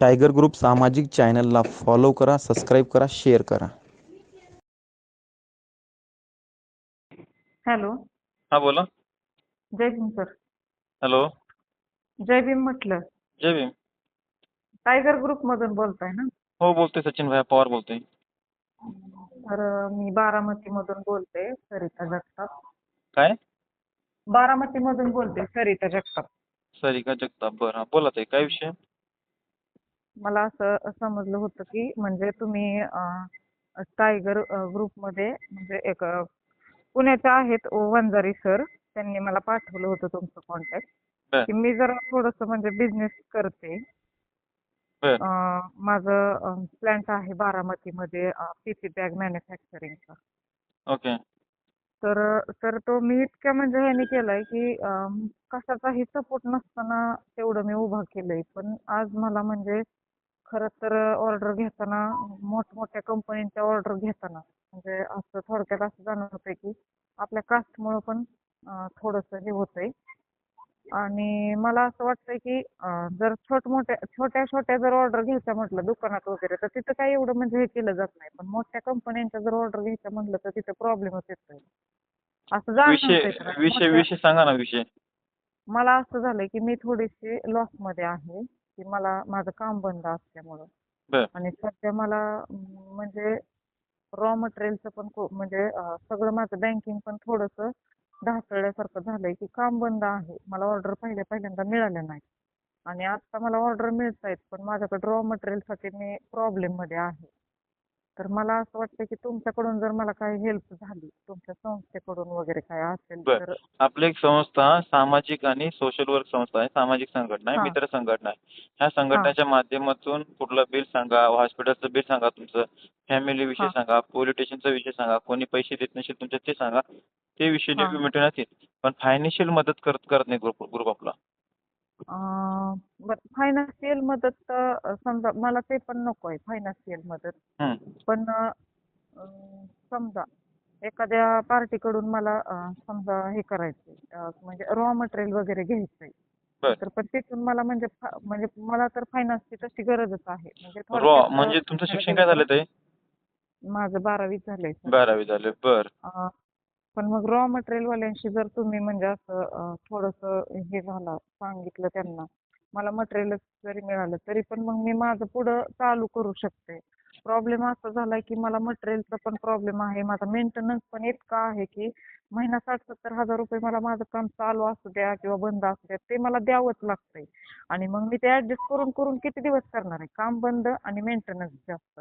Tiger group सामाजिक चॅनलला follow करा सबस्क्राईब करा शेअर करा. हॅलो हा बोला. जय भीम सर. हॅलो जय भीम म्हटलं. जय भीम. टायगर ग्रुप मधून बोलताय ना? हो बोलतोय सचिन भाई पवार बोलतोय. तर मी बारामती मधून बोलते सरिता जगताप. काय? बारामती मधून बोलते सरिता जगताप. सरिका जगताप बरं. हा बोला ताई काय विषय? मला असं समजलं होतं की म्हणजे तुम्ही अं, टायगर ग्रुपमध्ये म्हणजे एक पुण्याचे आहेत वंजारी सर त्यांनी मला पाठवलं होतं तुमचं कॉन्टॅक्ट की मी जरा थोडंसं म्हणजे बिझनेस करते. माझं प्लॅन्ट आहे बारामतीमध्ये पीपी बॅग मॅन्युफॅक्चरिंगचा ओके. तर तर तो मी इतक्या म्हणजे ह्याने केलाय की कशाचाही सपोर्ट नसताना तेवढं मी उभा केलंय. पण आज मला म्हणजे खरं तर ऑर्डर घेताना मोठमोठ्या कंपनीच्या ऑर्डर घेताना म्हणजे असं थोडक्यात असं जाणवतंय की आपल्या कास्टमुळं पण थोडंसं हे होतंय. आणि मला असं वाटतंय की जर छोट मोठ्या छोट्या छोट्या जर ऑर्डर घ्यायच्या म्हटलं दुकानात वगैरे तर तिथं काही एवढं म्हणजे हे केलं जात नाही. पण मोठ्या कंपन्यांच्या जर ऑर्डर घ्यायच्या म्हटलं तर तिथं प्रॉब्लेमच येतोय. असं जाणवतंय विषय विषय सांगा ना विषय. मला असं झालंय की मी थोडीशी लॉसमध्ये आहे. की मला माझं काम बंद असल्यामुळं. आणि सध्या मला म्हणजे रॉ मटेरियलचं पण खूप म्हणजे सगळं माझं बँकिंग पण थोडंसं ढासळल्यासारखं झालंय की काम बंद आहे. मला ऑर्डर पहिल्या पहिल्यांदा मिळाल्या नाही आणि आता मला ऑर्डर मिळत आहेत पण माझ्याकडे रॉ मटेरियलसाठी मी प्रॉब्लेममध्ये आहे. तर मला असं वाटतं की तुमच्याकडून जर मला काही हेल्प झाली तुमच्या संस्थेकडून वगैरे काय असेल बर तर आपली एक संस्था सामाजिक आणि सोशल वर्क संस्था आहे सामाजिक संघटना आहे हा. मित्र संघटना आहे ह्या संघटनेच्या माध्यमातून कुठलं बिल सांगा हॉस्पिटलचं बिल सांगा तुमचं फॅमिली विषय हा. सांगा पोलीस स्टेशनचा विषय सांगा कोणी पैसे देत नसेल तुमचे ते सांगा ते विषय हा. मिटवण्यात येईल पण फायनान्शियल मदत करत करत नाही ग्रुप ग्रुप आपला फायनान्शियल मदत तर समजा मला ते पण नको आहे फायनान्शियल मदत. पण अं, समजा एखाद्या पार्टीकडून मला अं, समजा हे करायचंय अं, म्हणजे रॉ मटेरियल वगैरे घ्यायचंय बर तर पण तिथून मला म्हणजे फा- म्हणजे मला तर फायनान्सची तशी गरजच आहे म्हणजे रॉ थोडक्यात, म्हणजे तुमचं मला शिक्षण काय. झालं ते माझं बारावी झालंय sir. बारावी झाले बर पण मग रॉ मटेरियल वाल्यांशी जर तुम्ही म्हणजे असं थोडस हे झालं सांगितलं त्यांना मला मटेरियल जरी मिळालं तरी पण मग मी माझं पुढं चालू करू शकते. प्रॉब्लेम असा झालाय की मला मटेरियलचा पण प्रॉब्लेम आहे. माझा मेंटेनन्स पण इतका आहे की महिना साठ सत्तर हजार रुपये मला माझं काम चालू असू द्या किंवा बंद असू द्या ते मला द्यावंच लागतंय. आणि मग मी ते ऍडजस्ट करून करून किती दिवस करणार आहे? काम बंद आणि मेंटेनन्स जास्त.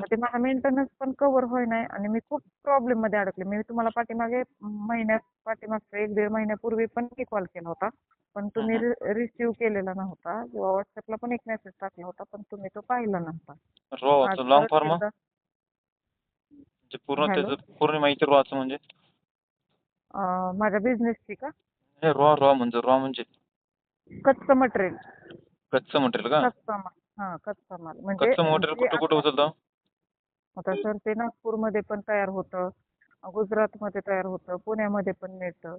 मग ते मला मेंटेनन्स पण कव्हर होई नाही आणि मी खूप प्रॉब्लेममध्ये अडकले. मी तुम्हाला पाठीमागे महिन्यात पाठीमागच्या एक दीड महिन्यापूर्वी पण कॉल केला होता. पण तुम्ही रिसिव्ह केलेला नव्हता किंवा व्हॉट्सअपला पण एक मेसेज टाकला होता पण तुम्ही तो पाहिला नव्हता. लॉंग फॉर्म पूर्ण? त्याचं पूर्ण माहिती रॉचं म्हणजे? माझ्या बिझनेसची का? रॉ रॉ म्हणजे रॉ म्हणजे? कच्चं मटेरियल कच्चं मटेरियल का? कच्चा माल हा कच्चा माल म्हणजे कच्चं मटेरियल कुठं कुठं आता- उचलतं? आता सर ते नागपूरमध्ये पण तयार होतं गुजरातमध्ये तयार होतं पुण्यामध्ये पण मिळतं.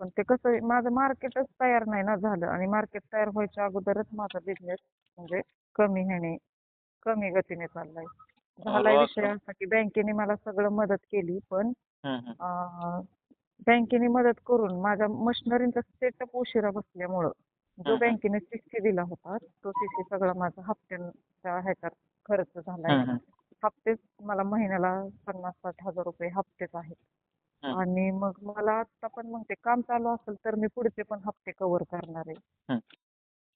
पण ते कसं आहे, माझं मार्केटच तयार नाही ना झालं आणि मार्केट तयार व्हायच्या अगोदरच माझा बिझनेस म्हणजे कमी ह्याने कमी गतीने चाललाय झालाय विषय असा की बँकेने मला सगळं मदत केली पण बँकेने मदत करून माझ्या मशिनरींचा सेटअप उशिरा बसल्यामुळं जो. बँकेने सीसी दिला होता तो सीसी सगळा माझा हप्त्यांच्या ह्याच्यात खर्च झालाय. हप्तेच मला महिन्याला पन्नास साठ हजार रुपये हप्तेच आहेत. आणि मग मला आता पण मग ते काम चालू असेल तर मी पुढचे पण हप्ते कव्हर करणार आहे.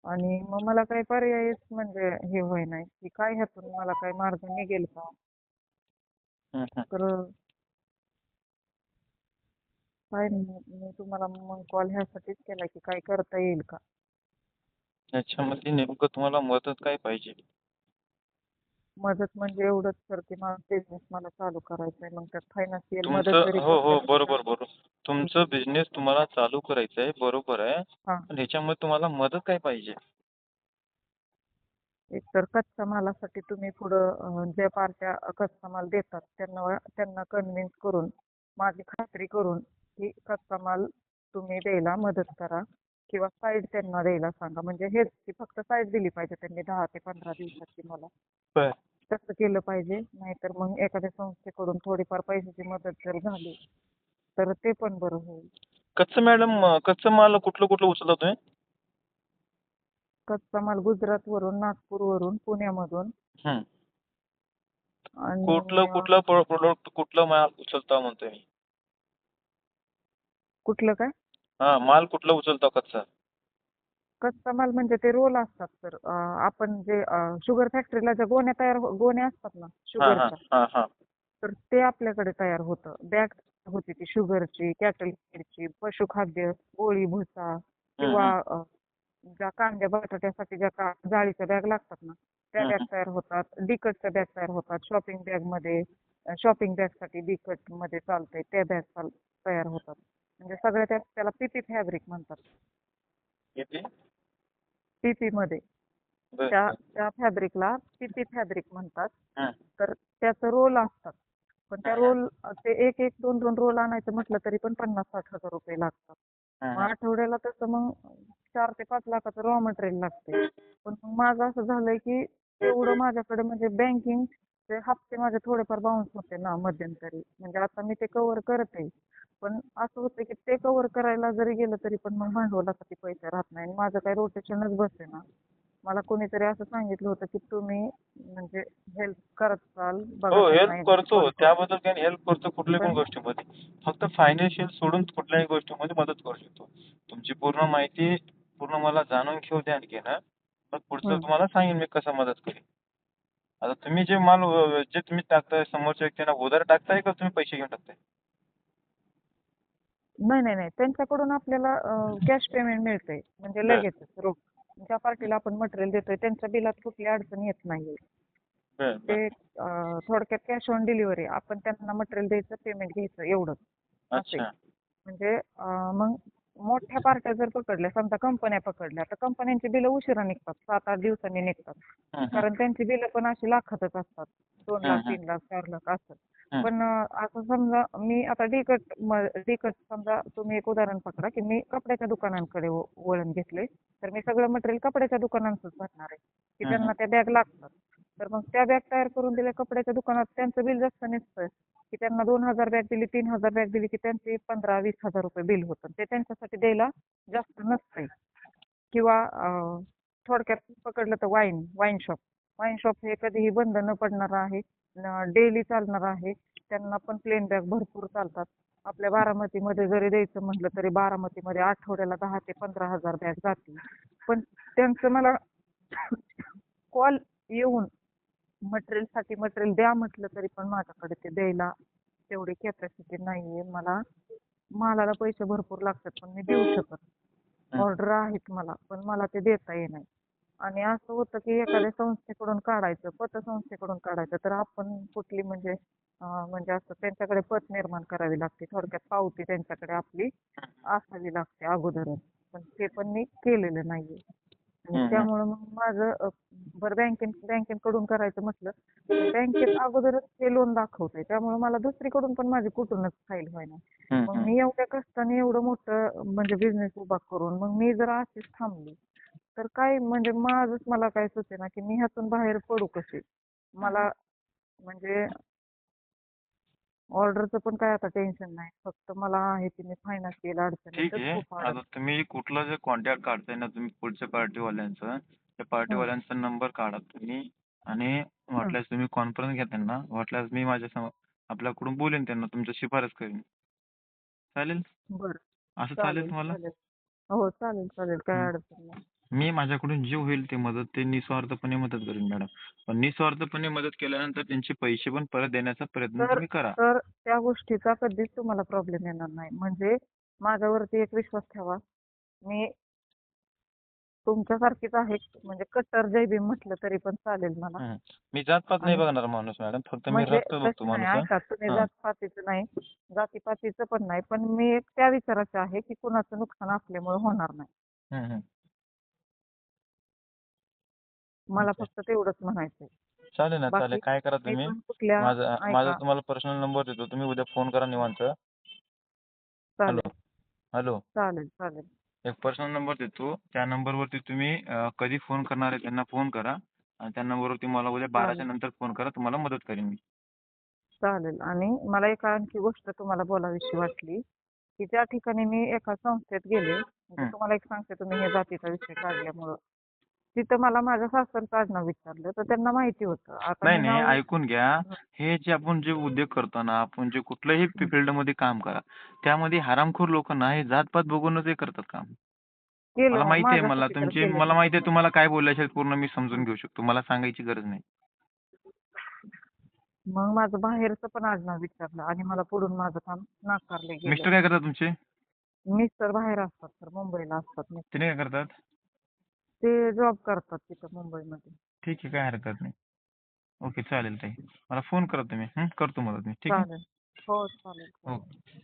आणि मग मला काही पर्यायच म्हणजे हे होय नाही की काय ह्यातून मला काही मार्ग निघेल का. तर काय नाही मी तुम्हाला मग कॉल ह्यासाठीच केला की काय करता येईल का? याच्यामध्ये नेमकं तुम्हाला मदत काय पाहिजे? मदत म्हणजे एवढंच सर की मला बिझनेस मला चालू करायचा आहे मग त्यात फायनान्शियल मदत तुमचं जरी हो हो बरोबर बरोबर. तुमचं बिझनेस तुम्हाला चालू करायचं आहे बरोबर आहे. हा. पण ह्याच्यामध्ये तुम्हाला मदत काय पाहिजे? एक तर कच्च्या मालासाठी तुम्ही पुढं अं, ज्या पार्ट्या कच्चा माल देतात त्यांना त्यांना कन्व्हिन्स करून माझी खात्री करून की कच्चा माल तुम्ही द्यायला मदत करा. किंवा साईड त्यांना द्यायला सांगा. म्हणजे हेच की फक्त साईड दिली पाहिजे त्यांनी दहा ते पंधरा दिवसाची मला. तसं केलं पाहिजे. नाहीतर मग एखाद्या संस्थेकडून थोडीफार पैशाची मदत जर झाली तर ते पण बरं होईल. कच्चं मॅडम कच्चं माल कुठलं कुठलं उचलता तुम्ही? कच्चा माल गुजरातवरून नागपूरवरून पुण्यामधून. हम्म. आणि कुठलं कुठलं प्रोडक्ट कुठलं माल उचलता म्हणतोय कुठलं काय? हा माल कुठला उचलता कच्चा? कच्चा माल म्हणजे ते रोल असतात सर. आपण जे शुगर फॅक्टरीला ज्या गोण्या तयार हो- गोण्या असतात ना हा हा शुगरच्या हा हा. तर ते आपल्याकडे तयार होतं. बॅग होती ती शुगरची कॅटल फीडची पशुखाद्य गोळी भुसा किंवा अ, ज्या कांद्या बटाट्यासाठी ज्या का जाळीच्या बॅग लागतात ना त्या हम्म. बॅग तयार होतात. डिकटच्या बॅग तयार होतात. शॉपिंग बॅगमध्ये शॉपिंग बॅगसाठी डिकटमध्ये चालतंय त्या बॅग तयार होतात. म्हणजे सगळ्या त्या त्याला पीपी फॅब्रिक म्हणतात. पीपी मध्ये. त्या त्या फॅब्रिकला पीपी फॅब्रिक म्हणतात. तर त्याचं रोल असतात. पण त्या रोल ते एक एक दोन दोन रोल आणायचं म्हटलं तरी पण पन्नास साठ हजार रुपये लागतात. मग आठवड्याला तसं मग चार ते पाच लाखाचं रॉ मटेरियल लागते पण मग माझं असं झालंय की एवढं माझ्याकडे म्हणजे बँकिंग ते हप्ते माझे थोडेफार बाउन्स होते ना मध्यंतरी. म्हणजे आता मी ते कव्हर करते. पण असं होतं की ते कव्हर करायला जरी गेलं तरी पण मग भांडवलासाठी पैसे राहत नाही. आणि माझं काही रोटेशनच बसे ना. मला कोणीतरी असं सांगितलं होतं की तुम्ही म्हणजे हेल्प करत चाल हो हेल्प करतो. त्याबद्दल काही हेल्प करतो कुठल्याही पण गोष्टीमध्ये. फक्त फायनान्शियल सोडून कुठल्याही गोष्टीमध्ये मदत करू शकतो. तुमची पूर्ण माहिती पूर्ण मला जाणून घेऊ द्या आणखी ना मग पुढचं. तुम्हाला सांगेन मी कसं मदत करेन. आता तुम्ही जे माल जे तुम्ही टाकताय समोरच्या व्यक्तींना उधार टाकताय का तुम्ही पैसे घेऊन टाकताय? नाही नाही नाही त्यांच्याकडून आपल्याला कॅश पेमेंट मिळते म्हणजे. लगेचच रोख ज्या पार्टीला आपण मटेरियल देतोय त्यांच्या बिलात कुठली अडचण येत नाही. ते अं, थोडक्यात कॅश ऑन डिलिव्हरी आपण त्यांना मटेरियल द्यायचं पेमेंट घ्यायचं एवढंच असं आहे. अच्छा म्हणजे अं, मग मोठ्या पार्ट्या जर पकडल्या समजा कंपन्या पकडल्या तर कंपन्यांची बिलं उशिरा निघतात सात आठ दिवसांनी निघतात हं, हं. कारण त्यांची बिलं पण अशी लाखातच असतात दोन लाख हं. तीन लाख चार लाख असं हं. पण असं समजा मी आता डिकट डिकट समजा तुम्ही एक उदाहरण पकडा की मी कपड्याच्या दुकानांकडे वळण घेतले तर मी सगळं मटेरियल कपड्याच्या दुकानांचंच भरणार आहे. की त्यांना. त्या बॅग लागतात. तर मग त्या बॅग तयार करून दिल्या कपड्याच्या दुकानात त्यांचं बिल जास्त नसतं. की त्यांना दोन हजार बॅग दिली तीन हजार बॅग दिली की त्यांचे पंधरा वीस हजार रुपये बिल होतं. ते त्यांच्यासाठी द्यायला जास्त नसतंय. किंवा थोडक्यात पकडलं तर wine wine shop wine shop हे कधीही बंद न पडणार आहे. डेली चालणार आहे. त्यांना पण प्लेन बॅग भरपूर चालतात. आपल्या बारामतीमध्ये जरी द्यायचं म्हटलं तरी बारामतीमध्ये आठवड्याला दहा ते पंधरा हजार बॅग जातील. पण त्यांचं मला कॉल येऊन मटेरियलसाठी मटेरियल द्या म्हटलं तरी पण माझ्याकडे ते द्यायला तेवढी कॅपॅसिटी नाहीये. मला मालाला पैसे भरपूर लागतात पण मी देऊ शकत. ऑर्डर आहेत मला पण मला ते देता येणार आणि असं होतं की एखाद्या संस्थेकडून काढायचं पतसंस्थेकडून काढायचं तर आपण कुठली म्हणजे म्हणजे असं त्यांच्याकडे पत निर्माण करावी लागते. थोडक्यात पावती त्यांच्याकडे आपली असावी लागते अगोदरच. पण ते पण मी केलेलं नाहीये. त्यामुळे मग माझं बरं बँकेन बँकेकडून करायचं म्हटलं तर बँकेत अगोदरच हे लोन दाखवतंय. त्यामुळे मला दुसरीकडून पण माझी कुठूनच फाईल व्हायना मग. मी एवढ्या कष्टाने एवढं मोठं म्हणजे बिझनेस उभा करून मग मी जर अशीच थांबली तर काय म्हणजे माझंच मला काय सुचेना की मी ह्यातून बाहेर पडू कशी? मला म्हणजे ऑर्डरचं पण काय आता टेन्शन नाही. फक्त मला आहे की मी फायनान्शियल ठीक अडचणीतच आहे. खूप आता. तुम्ही कुठलं जे कॉन्टॅक्ट काढताय ना तुम्ही पुढच्या पार्टीवाल्यांचं त्या पार्टीवाल्यांचा नंबर काढा तुम्ही आणि वाटल्यास तुम्ही कॉन्फरन्स घ्या त्यांना. वाटल्यास मी माझ्या सम आपल्याकडून बोलेन त्यांना तुमचं शिफारस करेन. चालेल? बरं. असं चालेल तुम्हाला? चालेल. हो चालेल चालेल. काय. अडचण नाही. मी माझ्याकडून जे होईल ते मदत ते निस्वार्थपणे मदत करेन मॅडम पण निस्वार्थपणे मदत केल्यानंतर त्यांचे पैसे पण परत देण्याचा प्रयत्न तर तुम्ही करा. तर त्या गोष्टीचा कधीच तुम्हाला प्रॉब्लेम येणार नाही. म्हणजे माझ्यावरती एक विश्वास ठेवा. मी तुमच्यासारखीच आहे म्हणजे कट्टर जय भीम म्हटलं तरी पण चालेल मला. हं. मी जातपात नाही आणि- बघणार माणूस मॅडम फक्त मी म्हणजे रक्त बघतो तसं नाही माणूस ऐका तुम्ही हां. जातपातीचं नाही जातीपातीचं पण नाही पण मी एक त्या विचाराचे आहे की कुणाचं नुकसान आपल्यामुळे होणार नाही. मला. फक्त तेवढंच म्हणायचंय. चालेल ना बाकी चालेल काय करा मी तुम्ही पण कुठल्या माझा ऐका, माझा तुम्हाला पर्सनल नंबर देतो. तुम्ही उद्या फोन करा निवांत. चालेल. हॅलो चालेल चालेल. एक पर्सनल नंबर देतो. त्या नंबरवरती तुम्ही अं, कधी फोन करणार आहे त्यांना फोन करा. आणि त्या नंबरवरती मला उद्या बाराच्या नंतर फोन करा. तुम्हाला मदत करेन मी. चालेल. आणि मला एक आणखी गोष्ट तुम्हाला बोलावीशी वाटली की त्या ठिकाणी मी एका संस्थेत गेले म्हणजे हं. तुम्हाला एक सांगते तुम्ही हे जातीचा विषय काढल्यामुळं. तिथं मला माझ्या सासरचं आडनाव विचारलं तर त्यांना माहिती होतं. आता नाही मी नाही नाव- ऐकून घ्या. हे. जे आपण जे उद्योग करतो ना आपण जे कुठल्याही फील्डमध्ये काम करा त्यामध्ये हरामखोर लोक ना हे जातपात बघूनच हे करतात काम. केलं मला मग माहिती आहे मला तुमची केलं. मला माहिती आहे तुम्हाला काय बोलायचे पूर्ण मी समजून घेऊ शकतो मला सांगायची गरज नाही. मग माझं बाहेरचं पण आडनाव विचारलं आणि मला पुढून माझं काम नाकारले मिस्टर गेलं. काय करतात तुमचे? मिस्टर बाहेर असतात तर मुंबईला असतात मिस्टर. तिने काय करतात? ते जॉब करतात तिथं मुंबईमध्ये. ठीक आहे काय हरकत नाही. ओके चालेल ताई. मला फोन करा तुम्ही. हं? करतो मदत मी. ठीक आहे? चालेल. हो चालेल. ओके.